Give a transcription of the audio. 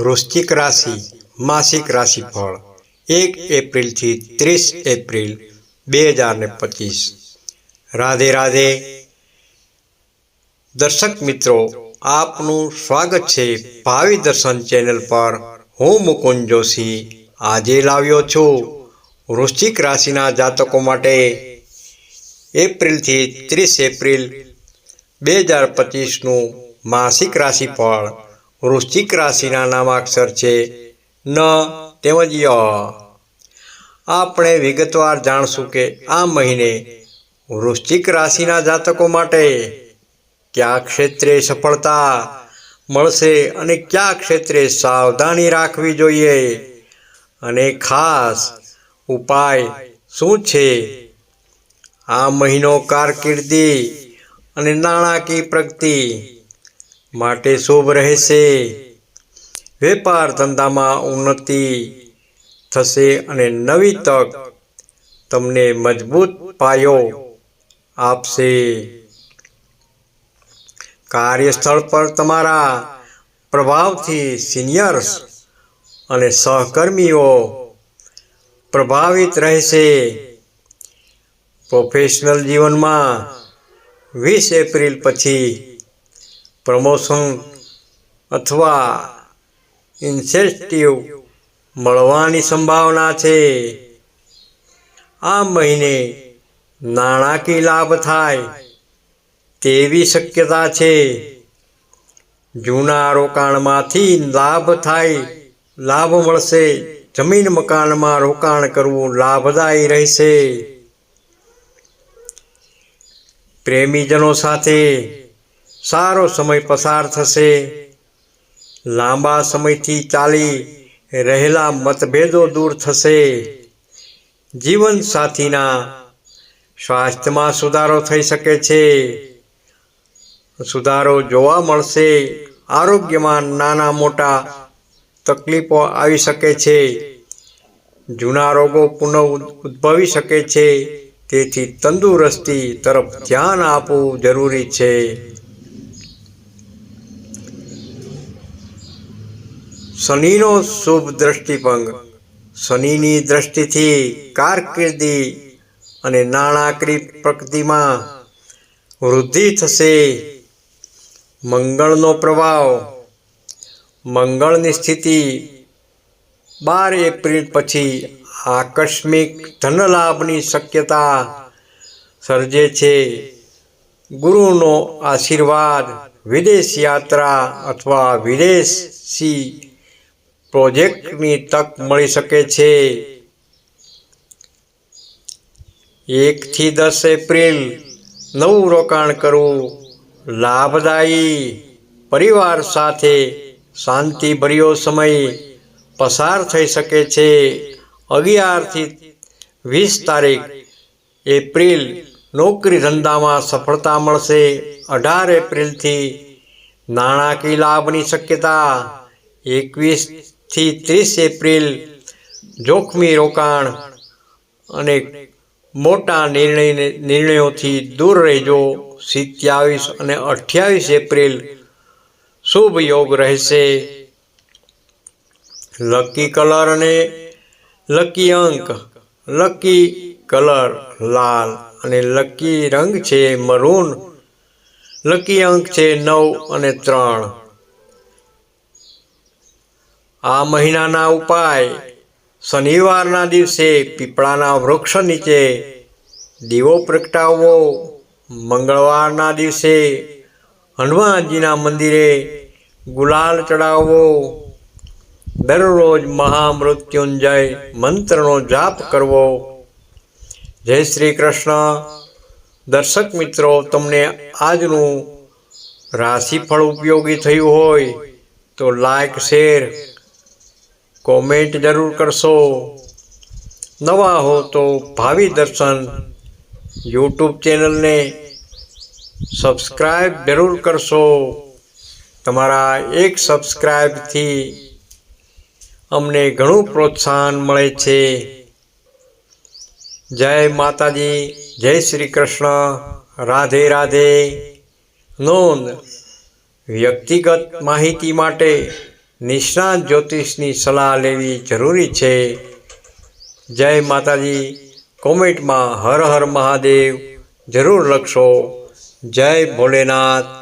વૃશ્ચિક રાશિ, માસિક રાશિફળ એક એપ્રિલથી ત્રીસ એપ્રિલ બે હજાર ને પચીસ. રાધે રાધે. દર્શક મિત્રો, આપનું સ્વાગત છે ભાવિ દર્શન ચેનલ પર. હું મુકુંદ જોશી આજે લાવ્યો છું. વૃશ્ચિક રાશિના જાતકો માટે એપ્રિલથી ત્રીસ એપ્રિલ બે હજાર પચીસનું માસિક રાશિફળ. વૃશ્ચિક રાશિના નામાક્ષર છે ન તેમજ ય આપણે વિગતવાર જાણશું કે આ મહિને વૃશ્ચિક રાશિના જાતકો માટે કયા ક્ષેત્રે સફળતા મળશે અને કયા ક્ષેત્રે સાવધાની રાખવી જોઈએ અને ખાસ ઉપાય શું છે? આ મહિનો કારકિર્દી અને નાણાકીય પ્રગતિ માટે શુભ રહેશે. વેપાર ધંધામાં ઉન્નતિ થશે અને નવી તક તમને મજબૂત પાયો આપશે. કાર્યસ્થળ પર તમારા પ્રભાવથી સિનિયર્સ અને સહકર્મીઓ પ્રભાવિત રહેશે. પ્રોફેશનલ જીવનમાં વીસ એપ્રિલ પછી પ્રમોશન અથવા ઇન્સેન્ટિવ મળવાની સંભાવના છે. આ મહિને નાણાકીય લાભ થાય તેવી શક્યતા છે. જૂના રોકાણમાંથી લાભ થાય, લાભ મળશે. જમીન મકાનમાં રોકાણ કરવું લાભદાયી રહેશે. પ્રેમીજનો સાથે સારો સમય પસાર થશે. લાંબા સમયથી ચાલી રહેલા મતભેદો દૂર થશે. જીવનસાથીના સ્વાસ્થ્યમાં સુધારો થઈ શકે છે. સુધારો જોવા મળશે. આરોગ્યમાં નાના મોટા તકલીફો આવી શકે છે. જૂના રોગો પુનઃ ઉદ્ભવી શકે છે. તેથી તંદુરસ્તી તરફ ધ્યાન આપવું જરૂરી છે. શનિનો શુભ દ્રષ્ટિભંગ શનિની દ્રષ્ટિથી કારકિર્દી અને નાણાકીય પ્રગતિમાં વૃદ્ધિ થશે. મંગળનો પ્રભાવ. મંગળની સ્થિતિ બાર એપ્રિલ પછી આકસ્મિક ધનલાભની શક્યતા સર્જે છે. ગુરુનો આશીર્વાદ વિદેશ યાત્રા અથવા વિદેશી પ્રોજેક્ટની તક મળી શકે છે. એકથી દસ એપ્રિલ નવું રોકાણ કરવું લાભદાયી. પરિવાર સાથે શાંતિભર્યો સમય પસાર થઈ શકે છે. અગિયારથી વીસ તારીખ એપ્રિલ નોકરી ધંધામાં સફળતા મળશે. અઢાર એપ્રિલથી નાણાકીય લાભની શક્યતા એકવીસથી ત્રીસ એપ્રિલ જોખમી રોકાણ અને મોટા નિર્ણય નિર્ણયોથી દૂર રહેજો. સિત્યાવીસ અને અઠ્યાવીસ એપ્રિલ શુભ યોગ રહેશે. લકી કલર અને લકી અંક. લકી કલર લાલ અને લકી રંગ છે મરૂન. લકી અંક છે નવ અને ત્રણ. આ મહિનાના ઉપાય શનિવારના દિવસે પીપળાના વૃક્ષ નીચે દીવો પ્રગટાવવો, મંગળવારના દિવસે હનુમાનજીના મંદિરે ગુલાલ ચડાવવો, દરરોજ મહામૃત્યુંજય મંત્રનો જાપ કરવો. જય શ્રી કૃષ્ણ. દર્શક મિત્રો, તમને આજનું રાશિફળ ઉપયોગી થયું હોય તો લાઈક, શેર કોમેન્ટ જરૂર કરશો. નવા હો તો ભાવિ દર્શન યુટ્યુબ ચેનલને સબસ્ક્રાઈબ જરૂર કરશો. તમારા એક સબસ્ક્રાઈબથી અમને ઘણું પ્રોત્સાહન મળે છે. જય માતાજી, જય શ્રી કૃષ્ણ, રાધે રાધે. નોંધ, વ્યક્તિગત માહિતી માટે નિષ્ણાત જ્યોતિષની સલાહ લેવી જરૂરી છે. જય માતાજી. કોમેન્ટમાં હર હર મહાદેવ. જરૂર લખશો. જય ભોલેનાથ.